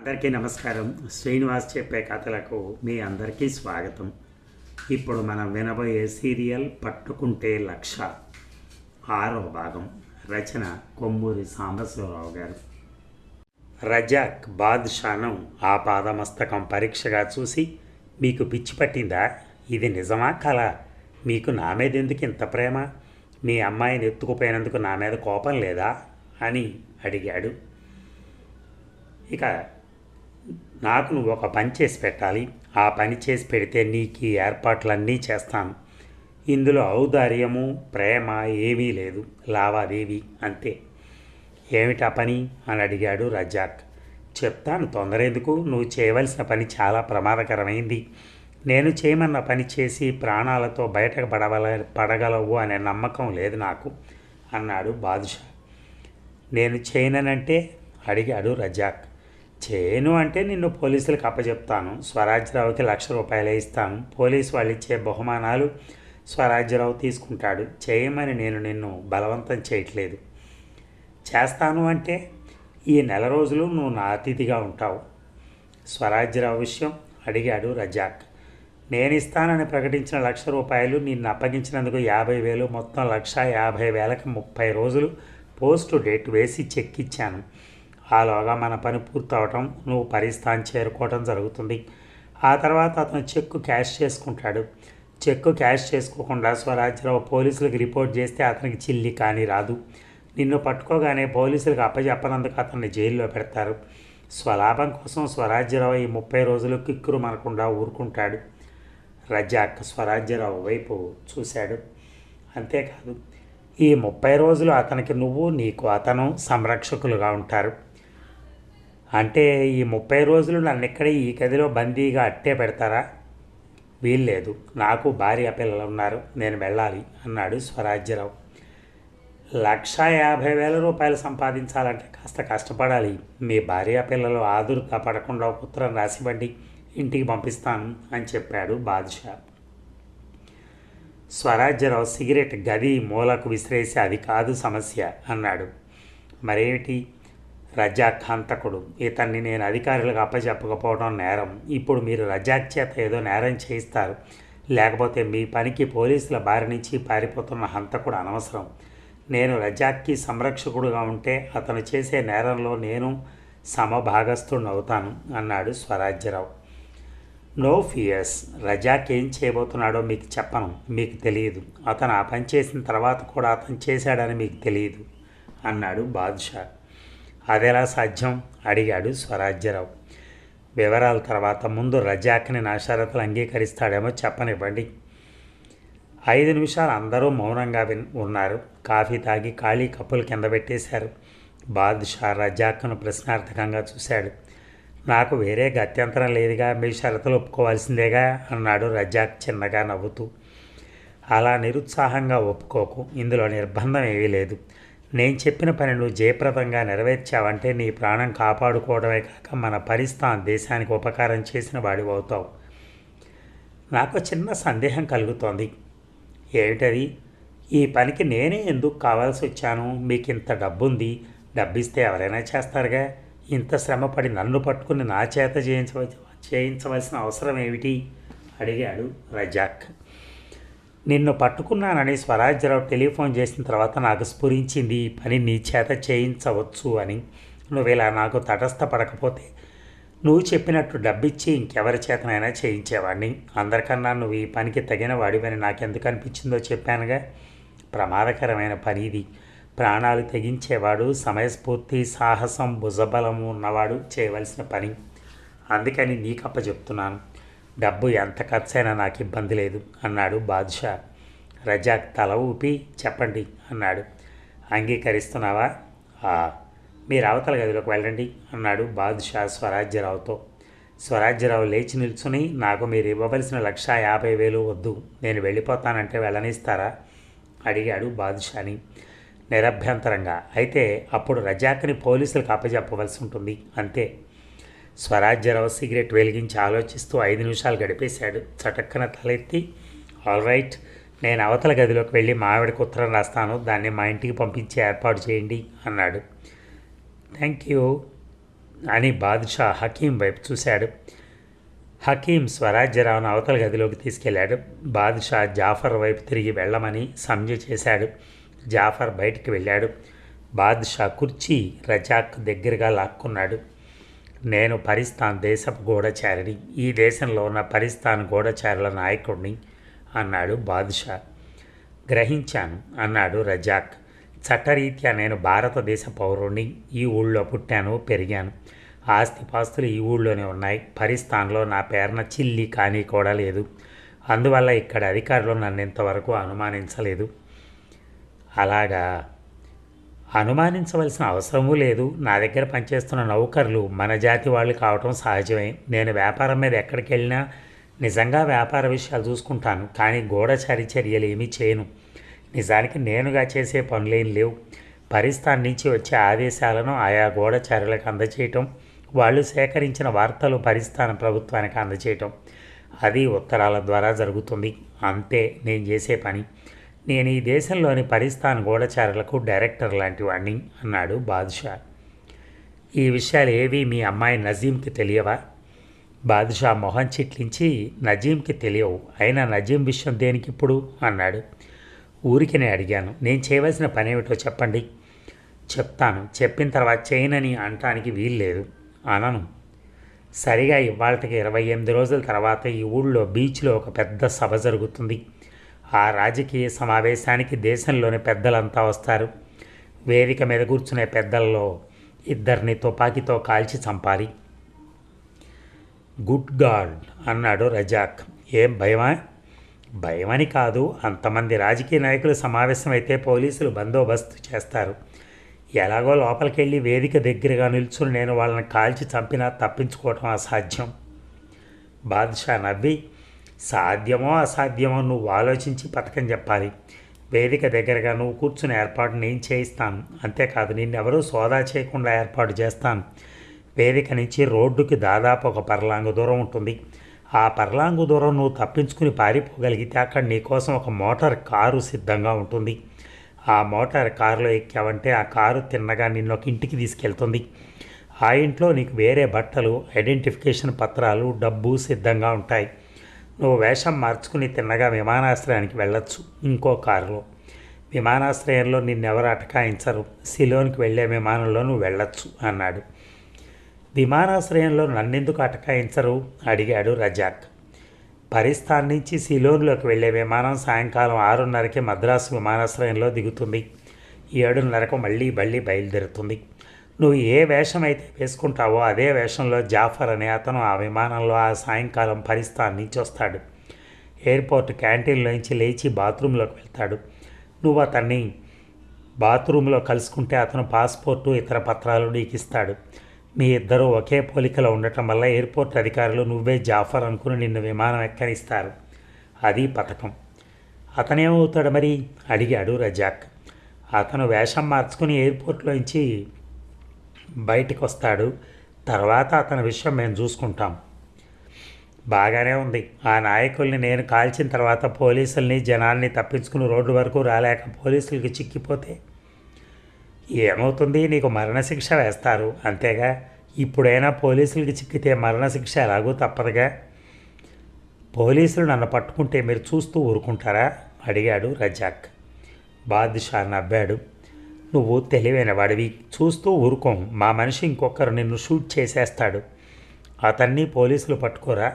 అందరికీ నమస్కారం. శ్రీనివాస్ చెప్పే కథలకు మీ అందరికీ స్వాగతం. ఇప్పుడు మనం వినబోయే సీరియల్ పట్టుకుంటే లక్ష. ఆరో భాగం. రచన కొమ్మూరి సాంబశివరావు గారు. రజాక్ బాద్షాను ఆ పాదమస్తకం పరీక్షగా చూసి మీకు పిచ్చి పట్టిందా? ఇది నిజమా కల మీకు నా మీద ఎందుకు ఇంత ప్రేమ? మీ అమ్మాయిని ఎత్తుకుపోయినందుకు నా మీద కోపం లేదా? అని అడిగాడు. ఇక నాకు నువ్వు ఒక పని చేసి పెట్టాలి. ఆ పని చేసి పెడితే నీకు ఈ ఏర్పాట్లన్నీ చేస్తాను. ఇందులో ఔదార్యము ప్రేమ ఏమీ లేదు. లావాదేవి అంతే. ఏమిటా పని? అని అడిగాడు రజాక్. చెప్తాను తొందర ఎందుకు నువ్వు చేయవలసిన పని చాలా ప్రమాదకరమైంది. నేను చేయమన్న పని చేసి ప్రాణాలతో బయటకు పడవల పడగలవు అనే నమ్మకం లేదు నాకు అన్నాడు బాదుషా. నేను చేయననంటే? అడిగాడు రజాక్. చేయను అంటే నిన్ను పోలీసులకు అప్పచెప్తాను స్వరాజ్యరావుకి లక్ష రూపాయలే ఇస్తాను. పోలీసు వాళ్ళు ఇచ్చే బహుమానాలు స్వరాజ్యరావు తీసుకుంటాడు. చేయమని నేను నిన్ను బలవంతం చేయట్లేదు. చేస్తాను అంటే ఈ నెల రోజులు నువ్వు నా అతిథిగా ఉంటావు. స్వరాజ్యరావు విషయం అడిగాడు రజాక్. నేను ఇస్తానని ప్రకటించిన లక్ష రూపాయలు నిన్ను అప్పగించినందుకు యాభై వేలు మొత్తం లక్ష యాభై వేలకు ముప్పై రోజులు పోస్టు డేట్ వేసి చెక్ ఇచ్చాను. ఆలోగా మన పని పూర్తవటం నువ్వు పరిస్థాన్ చేరుకోవటం జరుగుతుంది. ఆ తర్వాత అతను చెక్కు క్యాష్ చేసుకుంటాడు. చెక్కు క్యాష్ చేసుకోకుండా స్వరాజ్యరావు పోలీసులకు రిపోర్ట్ చేస్తే అతనికి చిల్లి కానీ రాదు. నిన్ను పట్టుకోగానే పోలీసులకు అప్పచెప్పనందుకు అతన్ని జైల్లో పెడతారు. స్వలాభం కోసం స్వరాజ్యరావు ఈ ముప్పై రోజులు కిక్కురు మనకుండా ఊరుకుంటాడు. రజాక్ స్వరాజ్యరావు వైపు చూశాడు. అంతేకాదు ఈ ముప్పై రోజులు అతనికి నువ్వు నీకు అతను సంరక్షకులుగా ఉంటారు. అంటే ఈ ముప్పై రోజులు నన్ను ఇక్కడ ఈ గదిలో బందీగా అట్టే పెడతారా? వీల్లేదు. నాకు భార్య పిల్లలు ఉన్నారు నేను వెళ్ళాలి అన్నాడు స్వరాజ్యరావు. లక్ష యాభై వేల రూపాయలు సంపాదించాలంటే కాస్త కష్టపడాలి. మీ భార్య పిల్లలు ఆదుర్త పడకుండా పుత్రం ఉత్తరం రాసివ్వండి. ఇంటికి పంపిస్తాను అని చెప్పాడు బాద్షా. స్వరాజ్యరావు సిగరెట్ గది మూలకు విసిరేసి అది కాదు సమస్య అన్నాడు. మరేమిటి? రజాక్ హంతకుడు ఇతన్ని నేను అధికారులకు అప్పచెప్పకపోవడం నేరం. ఇప్పుడు మీరు రజాక్ చేత ఏదో నేరం చేయిస్తారు. లేకపోతే మీ పనికి పోలీసుల బారి నుంచి పారిపోతున్న హంతకుడు అనవసరం. నేను రజాక్కి సంరక్షకుడుగా ఉంటే అతను చేసే నేరంలో నేను సమభాగస్థుడిని అవుతాను అన్నాడు స్వరాజ్యరావు. No fears. రజాక్ ఏం చేయబోతున్నాడో మీకు చెప్పను. మీకు తెలియదు. అతను ఆ పని చేసిన తర్వాత కూడా అతను చేశాడని మీకు తెలియదు అన్నాడు బాద్షా. అదెలా సాధ్యం? అడిగాడు స్వరాజ్యరావు. వివరాల తర్వాత ముందు రజాక్ని నా షరతులు అంగీకరిస్తాడేమో చెప్పనివ్వండి. ఐదు నిమిషాలు అందరూ మౌనంగా విన్ ఉన్నారు. కాఫీ తాగి ఖాళీ కప్పులు కింద పెట్టేశారు. బాద్షా రజాక్ను ప్రశ్నార్థకంగా చూశాడు. నాకు వేరే గత్యంతరం లేదుగా మీ షరతులు ఒప్పుకోవాల్సిందేగా అన్నాడు రజాక్ చిన్నగా నవ్వుతూ. అలా నిరుత్సాహంగా ఒప్పుకోకు. ఇందులో నిర్బంధం ఏమీ లేదు. నేను చెప్పిన పని నువ్వు జయప్రదంగా నెరవేర్చావంటే నీ ప్రాణం కాపాడుకోవడమే కాక మన పరిస్థాన్ దేశానికి ఉపకారం చేసిన వాడివి అవుతావు. నాకు చిన్న సందేహం కలుగుతోంది. ఏమిటది? ఈ పనికి నేనే ఎందుకు కావాల్సి వచ్చాను? మీకు ఇంత డబ్బుంది డబ్బిస్తే ఎవరైనా చేస్తారుగా? ఇంత శ్రమపడి నన్ను పట్టుకుని నా చేత చేయించవ చేయించవలసిన అవసరం ఏమిటి? అడిగాడు రజాక్. నిన్ను పట్టుకున్నానని స్వరాజ్యరావు టెలిఫోన్ చేసిన తర్వాత నాకు స్ఫురించింది. ఈ పని నీ చేత చేయించవచ్చు అని. నువ్వు ఇలా నాకు తటస్థపడకపోతే నువ్వు చెప్పినట్టు డబ్బిచ్చి ఇంకెవరి చేతనైనా చేయించేవాడిని అందరికన్నా నువ్వు ఈ పనికి తగిన వాడివని నాకెందుకు అనిపించిందో చెప్పానుగా. ప్రమాదకరమైన పని ఇది. ప్రాణాలు తెగించేవాడు సమయస్ఫూర్తి సాహసం భుజబలము ఉన్నవాడు చేయవలసిన పని. అందుకని నీకప్ప చెప్తున్నాను డబ్బు ఎంత ఖర్చైనా నాకు ఇబ్బంది లేదు అన్నాడు బాద్షా. రజాక్ తల ఊపి చెప్పండి అన్నాడు. అంగీకరిస్తున్నావా? "ఆ, మీరు అవతల గదిలోకి వెళ్ళండి అన్నాడు బాద్షా స్వరాజ్యరావుతో. స్వరాజ్యరావు లేచి నిల్చుని నాకు మీరు ఇవ్వవలసిన లక్ష యాభై వేలు వద్దు నేను వెళ్ళిపోతానంటే వెళ్ళనిస్తారా? అడిగాడు బాదుషాని నిరభ్యంతరంగా. అయితే అప్పుడు రజాక్ని పోలీసులకు అప్పచెప్పవలసి ఉంటుంది అంతే. స్వరాజ్య రవ సిగరెట్ వెలిగించి ఆలోచిస్తూ ఐదు నిమిషాలు గడిపేశాడు. చటక్కన తలెత్తి ఆల్ రైట్ నేను అవతల గదిలోకి వెళ్ళి మావిడకు ఉత్తరం రాస్తాను. దాన్ని మా ఇంటికి పంపించి ఏర్పాటు చేయండి అన్నాడు. థ్యాంక్ యూ అని బాదుషా హకీం వైపు చూశాడు. హకీం స్వరాజ్యరావును అవతల గదిలోకి తీసుకెళ్ళాడు. బాదుషా జాఫర్ వైపు తిరిగి వెళ్ళమని సంజ చేశాడు. జాఫర్ బయటికి వెళ్ళాడు. బాదుషా కుర్చీ రజాక్ దగ్గరగా లాక్కున్నాడు. నేను పరిస్థాన్ దేశపు గూఢచారిని ఈ దేశంలో ఉన్న పరిస్థాన్ గూఢచారుల నాయకుడిని అన్నాడు బాదుషా. గ్రహించాను అన్నాడు రజాక్. చట్టరీత్యా నేను భారతదేశ పౌరుణ్ణి ఈ ఊళ్ళో పుట్టాను పెరిగాను. ఆస్తిపాస్తులు ఈ ఊళ్ళోనే ఉన్నాయి. పరిస్థాన్లో నా పేరున చిల్లి కానీ కూడా లేదు. అందువల్ల ఇక్కడ అధికారులు నన్ను ఇంతవరకు అనుమానించలేదు. అలాగా? అనుమానించవలసిన అవసరమూ లేదు. నా దగ్గర పనిచేస్తున్న నౌకర్లు మన జాతి వాళ్ళు కావటం సహజమే. నేను వ్యాపారం మీద ఎక్కడికి వెళ్ళినా నిజంగా వ్యాపార విషయాలు చూసుకుంటాను. కానీ గూఢచారి చర్యలు ఏమీ చేయను. నిజానికి నేనుగా చేసే పనులేం లేవు. పరిస్థాన్ నుంచి వచ్చే ఆదేశాలను ఆయా గూఢచారులకు అందచేయటం వాళ్ళు సేకరించిన వార్తలు పరిస్థాన ప్రభుత్వానికి అందచేయటం అది ఉత్తరాల ద్వారా జరుగుతుంది. అంతే నేను చేసే పని. నేను ఈ దేశంలోని పరిస్థాన్ గూఢచారులకు డైరెక్టర్ లాంటి వాడిని అన్నాడు బాదుషా. ఈ విషయాలు ఏవి మీ అమ్మాయి నజీంకి తెలియవా? బాదుషా మొహం చిట్లించి నజీంకి తెలియవు. అయినా నజీం విషయం దేనికి ఇప్పుడు అన్నాడు. ఊరికి నేను అడిగాను. నేను చేయవలసిన పని ఏమిటో చెప్పండి. చెప్తాను. చెప్పిన తర్వాత చేయనని అనటానికి వీల్లేదు. అనను. సరిగా ఇవాళకి ఇరవై ఎనిమిది రోజుల తర్వాత ఈ ఊళ్ళో బీచ్లో ఒక పెద్ద సభ జరుగుతుంది. ఆ రాజకీయ సమావేశానికి దేశంలోని పెద్దలంతా వస్తారు. వేదిక మీద కూర్చునే పెద్దల్లో ఇద్దరిని తుపాకీతో కాల్చి చంపాలి. గుడ్ గాడ్ అన్నాడు రజాక్. ఏం భయమా? భయమని కాదు అంతమంది రాజకీయ నాయకులు సమావేశమైతే పోలీసులు బందోబస్తు చేస్తారు. ఎలాగో లోపలికెళ్ళి వేదిక దగ్గరగా నిల్చుని నేను వాళ్ళని కాల్చి చంపినా తప్పించుకోవటం అసాధ్యం. బాద్షా నవ్వి సాధ్యమో అసాధ్యమో నువ్వు ఆలోచించి పథకం చెప్పాలి. వేదిక దగ్గరగా నువ్వు కూర్చుని ఏర్పాటు నేను చేయిస్తాను. అంతేకాదు నిన్నెవరూ సోదా చేయకుండా ఏర్పాటు చేస్తాను. వేదిక నుంచి రోడ్డుకి దాదాపు ఒక పర్లాంగు దూరం ఉంటుంది. ఆ పర్లాంగు దూరం నువ్వు తప్పించుకుని పారిపోగలిగితే అక్కడ నీకోసం ఒక మోటార్ కారు సిద్ధంగా ఉంటుంది. ఆ మోటార్ కారులో ఎక్కావంటే ఆ కారు తిన్నగా నిన్ను ఒక ఇంటికి తీసుకెళ్తుంది. ఆ ఇంట్లో నీకు వేరే బట్టలు ఐడెంటిఫికేషన్ పత్రాలు డబ్బు సిద్ధంగా ఉంటాయి. నువ్వు వేషం మార్చుకుని తిన్నగా విమానాశ్రయానికి వెళ్ళొచ్చు ఇంకో కారులో. విమానాశ్రయంలో నిన్నెవరు అటకాయించరు. సిలోనికి వెళ్ళే విమానంలో నువ్వు వెళ్ళొచ్చు అన్నాడు. విమానాశ్రయంలో నన్నెందుకు అటకాయించరు? అడిగాడు రజాక్. పరిస్థాన్ నుంచి సిలోన్లోకి వెళ్ళే విమానం సాయంకాలం ఆరున్నరకి మద్రాసు విమానాశ్రయంలో దిగుతుంది. ఏడున్నరకు మళ్ళీ మళ్ళీ బయలుదేరుతుంది. నువ్వు ఏ వేషం అయితే వేసుకుంటావో అదే వేషంలో జాఫర్ అనే అతను ఆ విమానంలో ఆ సాయంకాలం పరిస్థాన్ నుంచి వస్తాడు. ఎయిర్పోర్ట్ క్యాంటీన్లోంచి లేచి బాత్రూంలోకి వెళ్తాడు. నువ్వు అతన్ని బాత్రూంలో కలుసుకుంటే అతను పాస్పోర్టు ఇతర పత్రాలు నీకు ఇస్తాడు. మీ ఇద్దరు ఒకే పోలికలో ఉండటం వల్ల ఎయిర్పోర్ట్ అధికారులు నువ్వే జాఫర్ అనుకుని నిన్ను విమానం ఎక్కనిస్తారు. అది పథకం. అతనేమవుతాడు మరి? అడిగాడు రజాక్. అతను వేషం మార్చుకుని ఎయిర్పోర్ట్లోంచి బయటికి వస్తాడు తర్వాత అతని విషయం మేము చూసుకుంటాం. బాగానే ఉంది. ఆ నాయకుల్ని నేను కాల్చిన తర్వాత పోలీసుల్ని జనాల్ని తప్పించుకుని రోడ్డు వరకు రాలేక పోలీసులకి చిక్కిపోతే ఏమవుతుంది? నీకు మరణశిక్ష వేస్తారు. అంతేగా? ఇప్పుడైనా పోలీసులకి చిక్కితే మరణశిక్ష ఎలాగూ తప్పదుగా? పోలీసులు నన్ను పట్టుకుంటే మీరు చూస్తూ ఊరుకుంటారా? అడిగాడు రజాక్. బాద్షా నవ్వాడు. నువ్వు తెలివైన వాడివి. చూస్తూ ఊరుకోం. మా మనిషి ఇంకొకరు నిన్ను షూట్ చేసేస్తాడు. అతన్ని పోలీసులు పట్టుకోరా?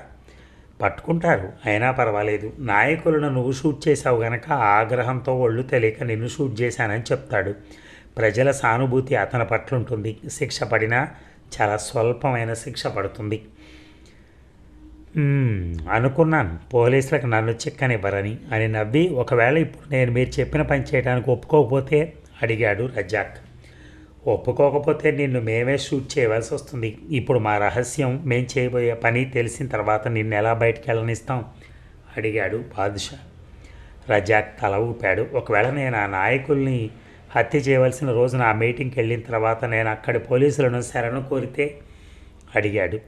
పట్టుకుంటారు. అయినా పర్వాలేదు. నాయకులను నువ్వు షూట్ చేసావు గనక ఆగ్రహంతో ఒళ్ళు తెలియక నిన్ను షూట్ చేశానని చెప్తాడు. ప్రజల సానుభూతి అతని పట్ల ఉంటుంది శిక్ష పడినా చాలా స్వల్పమైన శిక్ష పడుతుంది. అనుకున్నాను. పోలీసులకు నన్ను చిక్కనివ్వరని. అని నవ్వి ఒకవేళ ఇప్పుడు నేను మీరు చెప్పిన పని చేయడానికి ఒప్పుకోకపోతే అడిగాడు రజాక్ ఒప్పుకోకపోతే నిన్ను మేమే షూట్ చేయవలసి వస్తుంది. ఇప్పుడు మా రహస్యం మేం చేయబోయే పని తెలిసిన తర్వాత నిన్ను ఎలా బయటికి వెళ్ళనిస్తాం? అడిగాడు బాదుషా. రజాక్ తల ఊపాడు. ఒకవేళ నేను ఆ నాయకుల్ని హత్య చేయవలసిన రోజున ఆ మీటింగ్కి వెళ్ళిన తర్వాత నేను అక్కడి పోలీసులను శరణు కోరితే? అడిగాడు.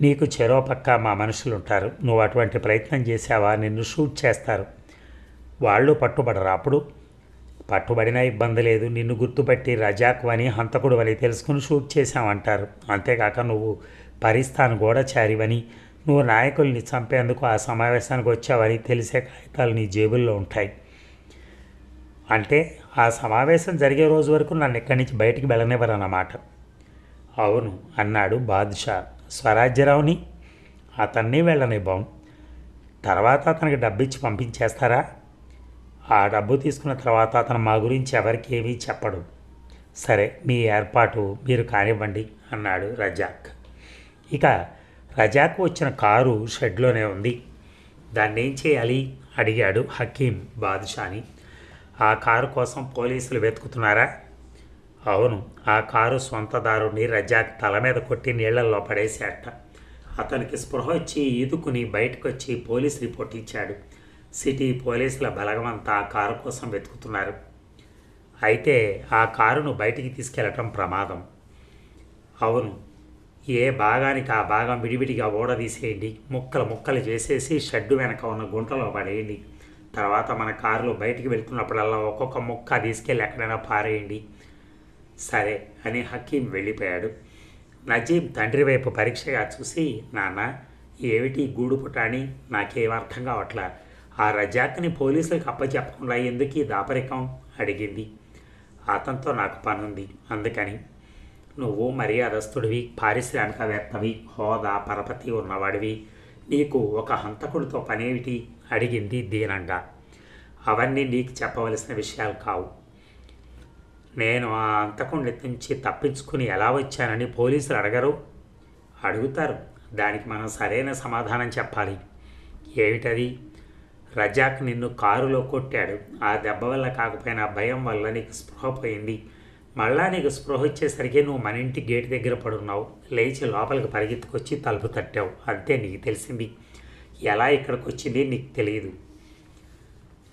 నీకు చెరో పక్క మా మనుషులు ఉంటారు నువ్వు అటువంటి ప్రయత్నం చేసావా నిన్ను షూట్ చేస్తారు. వాళ్ళు పట్టుబడరు అప్పుడు? పట్టుబడినా ఇబ్బంది లేదు. నిన్ను గుర్తుపట్టి రజాకు అని హంతకుడు అని తెలుసుకుని షూట్ చేశామంటారు. అంతేకాక నువ్వు పరిస్థాన్ చేరివని నువ్వు నాయకుల్ని చంపేందుకు ఆ సమావేశానికి వచ్చావని తెలిసే కాగితాలు నీ జేబుల్లో ఉంటాయి. అంటే ఆ సమావేశం జరిగే రోజు వరకు నన్ను ఇక్కడి నుంచి బయటికి వెళ్ళనివ్వరన్నమాట. అవును అన్నాడు బాదుషా. స్వరాజ్యరావుని అతన్ని వెళ్ళనివ్వం. తర్వాత అతనికి డబ్బు ఇచ్చి పంపించేస్తారా? ఆ డబ్బు తీసుకున్న తర్వాత అతను మా గురించి ఎవరికి ఏమీ చెప్పడు. సరే మీ ఏర్పాటు మీరు కానివ్వండి అన్నాడు రజాక్. ఇక రజాక్ వచ్చిన కారు షెడ్లోనే ఉంది. దాన్ని ఏం చేయాలి? అడిగాడు హకీం బాదుషాని. ఆ కారు కోసం పోలీసులు వెతుకుతున్నారా? అవును ఆ కారు సొంతదారుని రజాక్ తల మీద కొట్టి నీళ్ళలో పడేశాట అతనికి స్పృహ వచ్చి ఈదుకుని బయటకు వచ్చి పోలీస్ రిపోర్ట్ ఇచ్చాడు. సిటీ పోలీసుల బలగమంతా కారు కోసం వెతుకుతున్నారు. అయితే ఆ కారును బయటికి తీసుకెళ్ళటం ప్రమాదం. అవును ఏ భాగానికి ఆ భాగం విడివిడిగా ఓడదీసేయండి. ముక్కలు ముక్కలు చేసేసి షెడ్డు వెనక ఉన్న గుంటలో పడేయండి. తర్వాత మన కారులో బయటికి వెళ్తున్నప్పుడల్లా ఒక్కొక్క ముక్క తీసుకెళ్ళి ఎక్కడైనా పారేయండి. సరే అని హకీం వెళ్ళిపోయాడు. నజీబ్ తండ్రి వైపు పరీక్షగా చూసి నాన్న ఏమిటి గూడు పుటాని నాకేం అర్థం కావట్లా? ఆ రజాక్ని పోలీసులకు అప్పచెప్పకుండా ఎందుకు ఈ దాపరికం అడిగింది. అతనితో నాకు పనుంది. అందుకని నువ్వు మర్యాదస్తుడివి పారిశ్రామికవేత్తవి హోదా పరపతి ఉన్నవాడివి. నీకు ఒక హంతకుడితో పనేమిటి? అడిగింది దీనంగా. అవన్నీ నీకు చెప్పవలసిన విషయాలు కావు. నేను ఆ అంతకుండి నుంచి తప్పించుకుని ఎలా వచ్చానని పోలీసులు అడగరు? అడుగుతారు. దానికి మనం సరైన సమాధానం చెప్పాలి. ఏమిటది? రజాక్ నిన్ను కారులో కొట్టాడు. ఆ దెబ్బ వల్ల కాకపోయినా భయం వల్ల నీకు స్పృహ పోయింది. మళ్ళా నీకు స్పృహ వచ్చేసరికి నువ్వు మన ఇంటి గేట్ దగ్గర పడున్నావు. లేచి లోపలికి పరిగెత్తుకొచ్చి తలుపు తట్టావు. అంతే నీకు తెలిసింది. ఎలా ఇక్కడికి వచ్చింది నీకు తెలియదు.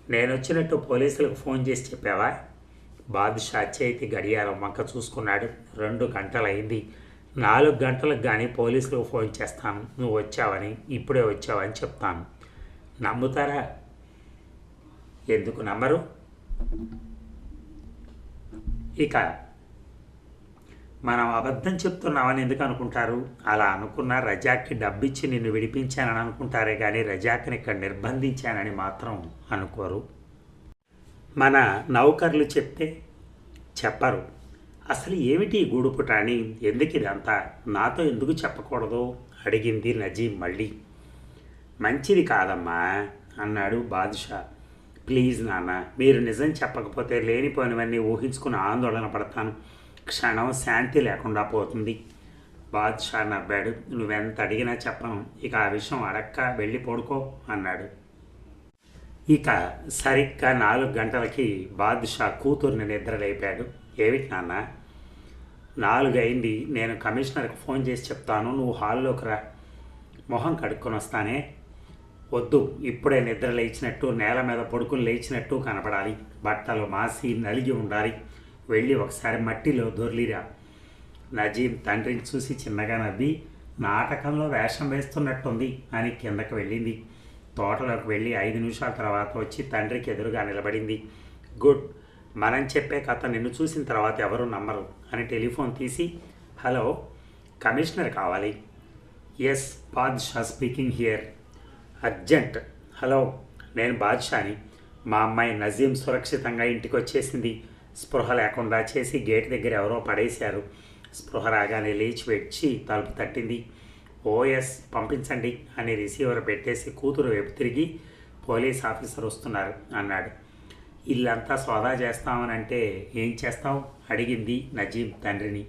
నేను వచ్చినట్టు పోలీసులకు ఫోన్ చేసి చెప్పావా? బాదుషా చేతి గడియారం వంక చూసుకున్నాడు. రెండు గంటలైంది. నాలుగు గంటలకు కానీ పోలీసులకు ఫోన్ చేస్తాను. నువ్వు వచ్చావని ఇప్పుడే వచ్చావని చెప్తాను. నమ్ముతారా? ఎందుకు నమ్మరు? ఇక మనం అబద్ధం చెప్తున్నామని ఎందుకు అనుకుంటారు? అలా అనుకున్న రజాక్కి డబ్బిచ్చి నిన్ను విడిపించానని అనుకుంటారే కానీ రజాక్ని ఇక్కడ నిర్బంధించానని మాత్రం అనుకోరు. మన నౌకర్లు చెప్తే చెప్పరు. అసలు ఏమిటి ఈ గూడుపుట అని ఎందుకు ఇదంతా నాతో ఎందుకు చెప్పకూడదు? అడిగింది నజీం మళ్ళీ. మంచిది కాదమ్మా అన్నాడు బాదుషా. ప్లీజ్ నాన్న మీరు నిజం చెప్పకపోతే లేనిపోయినవన్నీ ఊహించుకుని ఆందోళన పడతాను. క్షణం శాంతి లేకుండా పోతుంది. బాద్షా నవ్వాడు. నువ్వెంత అడిగినా చెప్పను. ఇక ఆ విషయం అడక్క వెళ్ళి పడుకో అన్నాడు. ఇక సరిగ్గా నాలుగు గంటలకి బాద్షా కూతుర్ని నిద్రలేపాడు. ఏమిటి నాన్న? నాలుగు అయింది. నేను కమిషనర్కి ఫోన్ చేసి చెప్తాను. నువ్వు హాల్లోకి రా. మొహం కడుక్కొని వస్తానే. వద్దు ఇప్పుడే నిద్ర లేచినట్టు నేల మీద పడుకుని లేచినట్టు కనపడాలి. బట్టలు మాసి నలిగి ఉండాలి. వెళ్ళి ఒకసారి మట్టిలో దొర్లిరా. నజీం తండ్రిని చూసి చిన్నగా నవ్వి నాటకంలో వేషం వేస్తున్నట్టుంది అని కిందకి వెళ్ళింది. తోటలోకి వెళ్ళి ఐదు నిమిషాల తర్వాత వచ్చి తండ్రికి ఎదురుగా నిలబడింది. గుడ్ మనం చెప్పే కథ నిన్ను చూసిన తర్వాత ఎవరు నమ్మరు అని టెలిఫోన్ తీసి హలో కమిషనర్ కావాలి. Yes Badshah speaking here urgent. Hello నేను బాద్షాని. మా అమ్మాయి నజీం సురక్షితంగా ఇంటికి వచ్చేసింది స్పృహ లేకుండా చేసి గేట్ దగ్గర ఎవరో పడేశారు. స్పృహ రాగానే లేచి వెచ్చి తలుపు తట్టింది. ఓఎస్ పంపించండి అని రిసీవర్ పెట్టేసి కూతురు వైపు తిరిగి పోలీస్ ఆఫీసర్ వస్తున్నారు అన్నాడు. ఇల్లంతా సోదా చేస్తామనంటే ఏం చేస్తావు? అడిగింది నజీం తండ్రిని.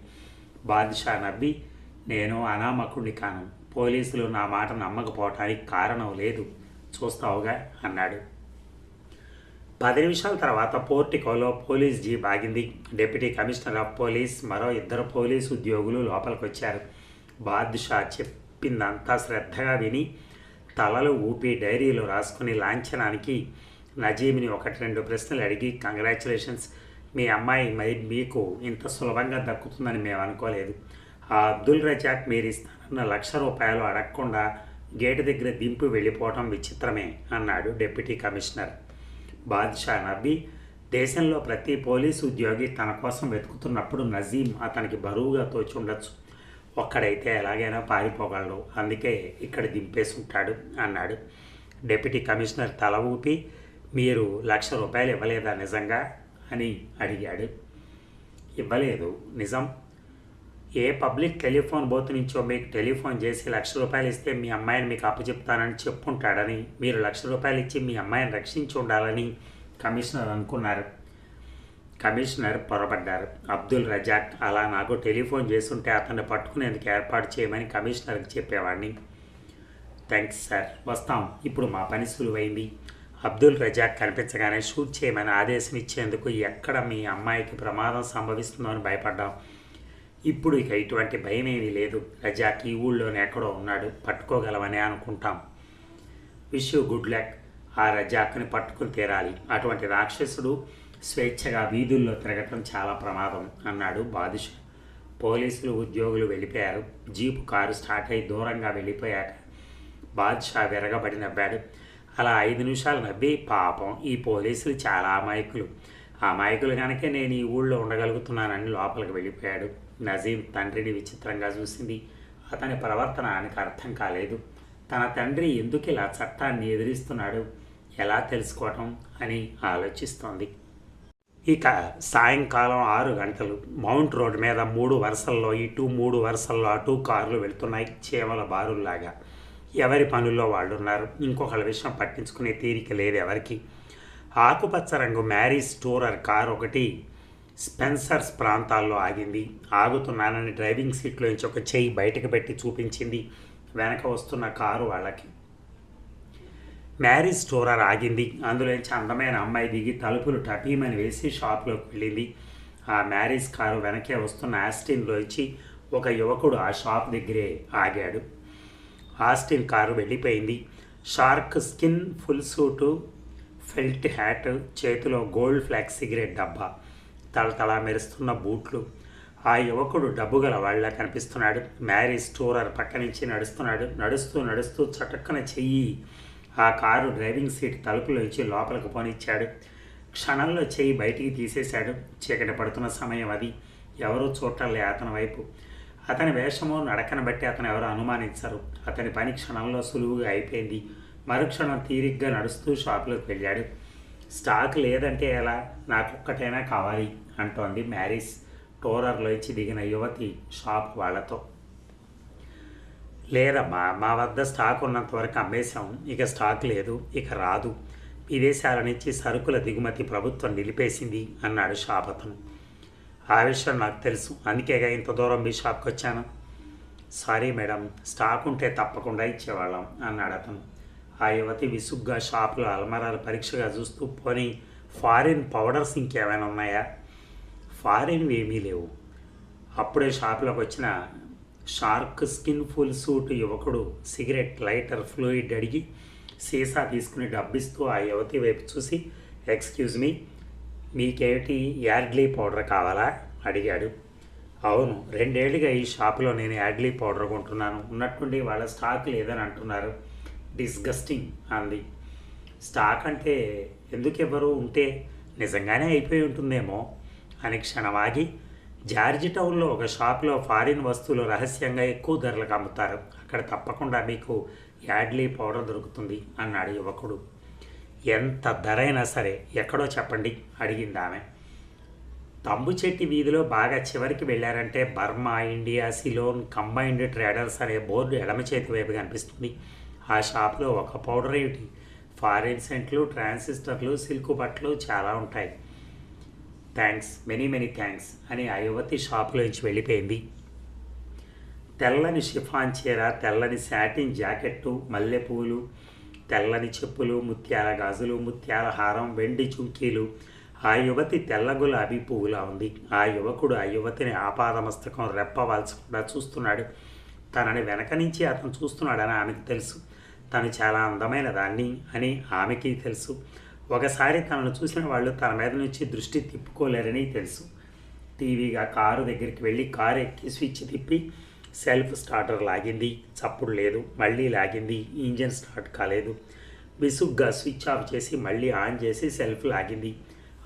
బాద్షా నవ్వి నేను అనామకుడిని కాను. పోలీసులు నా మాట నమ్మకపోవటానికి కారణం లేదు. చూస్తావుగా అన్నాడు. పది నిమిషాల తర్వాత పోర్టికోలో పోలీస్ జీప్ ఆగింది. డిప్యూటీ కమిషనర్ ఆఫ్ పోలీస్ మరో ఇద్దరు పోలీస్ ఉద్యోగులు లోపలికి వచ్చారు బాద్షా చెప్పిందంతా శ్రద్ధగా విని తలలు ఊపి డైరీలో రాసుకుని లాంఛనానికి నజీమ్ని ఒకటి రెండు ప్రశ్నలు అడిగి కంగ్రాచులేషన్స్ మీ అమ్మాయి మరి మీకు ఇంత సులభంగా దక్కుతుందని మేము అనుకోలేదు ఆ అబ్దుల్ రజాక్ మీరు ఇస్తానన్న లక్ష రూపాయలు అడగకుండా గేటు దగ్గర దింపి వెళ్ళిపోవటం విచిత్రమే అన్నాడు డిప్యూటీ కమిషనర్. బాద్షా నవ్వి దేశంలో ప్రతి పోలీసు ఉద్యోగి తన కోసం వెతుకుతున్నప్పుడు నజీం అతనికి బరువుగా తోచి ఉండొచ్చు. ఒక్కడైతే ఎలాగైనా పారిపోగలడు అందుకే ఇక్కడ దింపేసి ఉంటాడు అన్నాడు. డిప్యూటీ కమిషనర్ తల ఊపి మీరు లక్ష రూపాయలు ఇవ్వలేదా నిజంగా అని అడిగాడు. ఇవ్వలేదు నిజం ఏ పబ్లిక్ టెలిఫోన్ బోత్ నుంచో మీకు టెలిఫోన్ చేసి లక్ష రూపాయలు ఇస్తే మీ అమ్మాయిని మీకు అప్పచెప్తానని చెప్పుంటాడని మీరు లక్ష రూపాయలు ఇచ్చి మీ అమ్మాయిని రక్షించి ఉండాలని కమిషనర్ అనుకున్నారు. కమిషనర్ పొరపడ్డారు. అబ్దుల్ రజాక్ అలా నాకు టెలిఫోన్ చేస్తుంటే అతన్ని పట్టుకునేందుకు ఏర్పాటు చేయమని కమిషనర్కి చెప్పేవాడిని. థ్యాంక్స్ సార్ వస్తాం. ఇప్పుడు మా పని సులువైంది. అబ్దుల్ రజాక్ కనిపించగానే షూట్ చేయమని ఆదేశం ఇచ్చేందుకు ఎక్కడ మీ అమ్మాయికి ప్రమాదం సంభవిస్తుందో అని భయపడ్డాం. ఇప్పుడు ఇక ఇటువంటి భయం ఏమీ లేదు. రజాక్ ఈ ఊళ్ళోనే ఎక్కడో ఉన్నాడు. పట్టుకోగలమని అనుకుంటాం. విష్ యూ గుడ్ లక్ ఆ రజాక్ని పట్టుకుని తీరాలి. అటువంటి రాక్షసుడు స్వేచ్ఛగా వీధుల్లో తిరగటం చాలా ప్రమాదం అన్నాడు బాదుషా. పోలీసులు ఉద్యోగులు వెళ్ళిపోయారు. జీపు కారు స్టార్ట్ అయి దూరంగా వెళ్ళిపోయాక బాద్షా విరగబడి నవ్వాడు. అలా ఐదు నిమిషాలు నవ్వి పాపం ఈ పోలీసులు చాలా అమాయకులు. ఆ అమాయకులు కనుక నేను ఈ ఊళ్ళో ఉండగలుగుతున్నానని లోపలికి వెళ్ళిపోయాడు. నజీం తండ్రిని విచిత్రంగా చూసింది. అతని ప్రవర్తన ఆయనకు అర్థం కాలేదు. తన తండ్రి ఎందుకు ఇలా చట్టాన్ని ఎదిరిస్తున్నాడు? ఎలా తెలుసుకోవటం అని ఆలోచిస్తోంది. ఇక సాయంకాలం ఆరు గంటలు మౌంట్ రోడ్ మీద మూడు వరుసల్లో ఇటు మూడు వరుసల్లో అటు కార్లు వెళ్తున్నాయి చేమల బారుల్లాగా. ఎవరి పనుల్లో వాళ్ళు ఉన్నారు ఇంకొకళ్ళ విషయం పట్టించుకునే తీరిక లేదు ఎవరికి. ఆకుపచ్చ రంగు మ్యారీ స్టోరర్ కార్ ఒకటి స్పెన్సర్స్ ప్రాంతాల్లో ఆగింది. ఆగుతున్నానని డ్రైవింగ్ సీట్లోంచి ఒక చెయ్యి బయటకు పెట్టి చూపించింది. వెనక వస్తున్న కారు వాళ్ళకి. మ్యారేజ్ స్టోరర్ ఆగింది. అందులోంచి అందమైన అమ్మాయి దిగి తలుపులు టపీమని వేసి షాప్లోకి వెళ్ళింది. ఆ మ్యారేజ్ కారు వెనకే వస్తున్న ఆస్టిన్లోంచి ఒక యువకుడు ఆ షాప్ దగ్గరే ఆగాడు. ఆస్టిన్ కారు వెళ్ళిపోయింది. Shark skin full suit felt hat చేతిలో గోల్డ్ ఫ్లాక్ సిగరెట్ డబ్బా. తలతలా మెరుస్తున్న బూట్లు. ఆ యువకుడు డబ్బు గల వాళ్ళ కనిపిస్తున్నాడు. మ్యారీ టూరర్ పక్క నుంచి నడుస్తున్నాడు. నడుస్తూ నడుస్తూ చటక్కన చెయ్యి. ఆ కారు డ్రైవింగ్ సీట్ తలుపులోంచి లోపలికి పోనిచ్చాడు. క్షణంలో చెయ్యి బయటికి తీసేశాడు. చీకటి పడుతున్న సమయం అది. ఎవరూ చూడటంలే అతని వైపు. అతని వేషము నడకను బట్టి అతను ఎవరు అనుమానించరు. అతని పని క్షణంలో సులువుగా అయిపోయింది. మరుక్షణం తీరిగ్గా నడుస్తూ షాప్లోకి వెళ్ళాడు. స్టాక్ లేదంటే ఎలా? నాకొక్కటైనా కావాలి అంటోంది మ్యారీస్ టోరర్లోంచి దిగిన యువతి షాప్ వాళ్ళతో. లేదమ్మా మా వద్ద స్టాక్ ఉన్నంత వరకు అమ్మేశాం. ఇక స్టాక్ లేదు ఇక రాదు. విదేశాల నుంచి సరుకుల దిగుమతి ప్రభుత్వం నిలిపేసింది అన్నాడు షాప్ అతను. ఆ విషయం నాకు తెలుసు అందుకేగా ఇంత దూరం మీ షాప్కి వచ్చాను సారీ మేడం స్టాక్ ఉంటే తప్పకుండా ఇచ్చేవాళ్ళం అన్నాడు అతను. ఆ యువతి విసుగ్గా షాపులో అల్మరాలు పరీక్షగా చూస్తూ పోనీ ఫారిన్ పౌడర్స్ ఇంకేమైనా ఉన్నాయా? ఫారిన్ ఏమీ లేవు. అప్పుడే షాపులోకి వచ్చిన షార్క్ స్కిన్ ఫుల్ సూట్ యువకుడు సిగరెట్ లైటర్ ఫ్లూయిడ్ అడిగి సీసా తీసుకుని డబ్బిస్తూ ఆ యువతి వైపు చూసి ఎక్స్క్యూజ్ మీ మీకేమిటి యాడ్లీ పౌడర్ కావాలా? అడిగాడు. అవును రెండేళ్ళుగా ఈ షాపులో నేను యాడ్లీ పౌడర్ కొంటున్నాను. ఉన్నట్టుండి వాళ్ళ స్టాక్ లేదని అంటున్నారు. డిస్గస్టింగ్ అంది. స్టాక్ అంటే ఎందుకు ఎవరు ఉంటే నిజంగానే అయిపోయి ఉంటుందేమో అని క్షణమాగి జార్జి టౌన్లో ఒక షాప్లో ఫారిన్ వస్తువులు రహస్యంగా ఎక్కువ ధరలకు అమ్ముతారు. అక్కడ తప్పకుండా మీకు యాడ్లీ పౌడర్ దొరుకుతుంది అన్నాడు యువకుడు. ఎంత ధర అయినా సరే ఎక్కడో చెప్పండి అడిగింది ఆమె. తంబుచెట్టి వీధిలో బాగా చివరికి వెళ్ళారంటే Burma India Ceylon combined traders అనే బోర్డు ఎడమ చేతి వైపు కనిపిస్తుంది. ఆ షాప్లో ఒక పౌడర్ ఏమిటి? ఫారిన్ సెంట్లు ట్రాన్సిస్టర్లు సిల్క్ బట్టలు చాలా ఉంటాయి. థ్యాంక్స్ మెనీ మెనీ థ్యాంక్స్ అని ఆ యువతి షాపులోంచి వెళ్ళిపోయింది. తెల్లని షిఫాన్ చీర తెల్లని శాటిన్ జాకెట్టు మల్లెపూలు తెల్లని చెప్పులు ముత్యాల గాజులు ముత్యాల హారం వెండి చుంకీలు. ఆ యువతి తెల్ల గులాబీ పువ్వులా ఉంది. ఆ యువకుడు ఆ యువతిని ఆపాదమస్తకం రెప్పవాల్చకుండా చూస్తున్నాడు. తనని వెనక నుంచి అతను చూస్తున్నాడని ఆమెకు తెలుసు. తను చాలా అందమైన దాన్ని అని ఆమెకి తెలుసు. ఒకసారి తనను చూసిన వాళ్ళు తన మీద నుంచి దృష్టి తిప్పుకోలేరని తెలుసు. టీవీగా కారు దగ్గరికి వెళ్ళి కారు ఎక్కి స్విచ్ తిప్పి సెల్ఫ్ స్టార్టర్ లాగింది. చప్పుడు లేదు మళ్ళీ లాగింది. ఇంజన్ స్టార్ట్ కాలేదు. విసుగ్గా స్విచ్ ఆఫ్ చేసి మళ్ళీ ఆన్ చేసి సెల్ఫ్ లాగింది.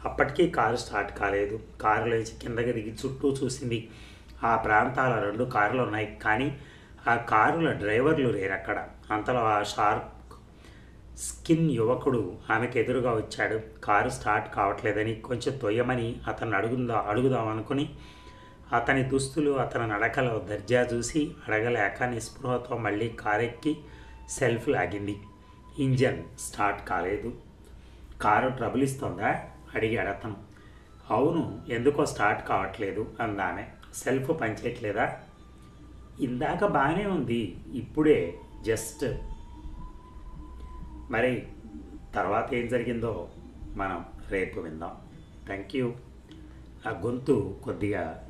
అప్పటికీ కారు స్టార్ట్ కాలేదు. కారు లేచి కిందకి దిగి చుట్టూ చూసింది. ఆ ప్రాంతాల రెండు కార్లు ఉన్నాయి. కానీ ఆ కారుల డ్రైవర్లు లేరు అక్కడ. అంతలో ఆ షార్ప్ స్కిన్ యువకుడు ఆమెకు ఎదురుగా వచ్చాడు. కారు స్టార్ట్ కావట్లేదని కొంచెం తొయ్యమని అతను అడుగుందా అడుగుదాం అనుకుని అతని దుస్తులు అతని నడకలో దర్జా చూసి అడగలేక నిస్పృహతో మళ్ళీ కారెక్కి సెల్ఫ్ లాగింది. ఇంజన్ స్టార్ట్ కాలేదు. కారు ట్రబుల్ ఇస్తుందా? అడిగాడు అతను. అవును ఎందుకో స్టార్ట్ కావట్లేదు అందామె. సెల్ఫ్ పనిచేయట్లేదా? ఇందాక బాగానే ఉంది ఇప్పుడే జస్ట్. మరి తర్వాత ఏం జరిగిందో మనం రేపు విందాం. థ్యాంక్ యూ ఆ గొంతు కొద్దిగా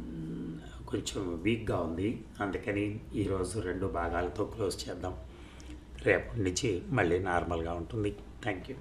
కొంచెం వీక్గా ఉంది. అందుకని ఈరోజు రెండు భాగాలతో క్లోజ్ చేద్దాం. రేపటి నుంచి మళ్ళీ నార్మల్గా ఉంటుంది. Thank you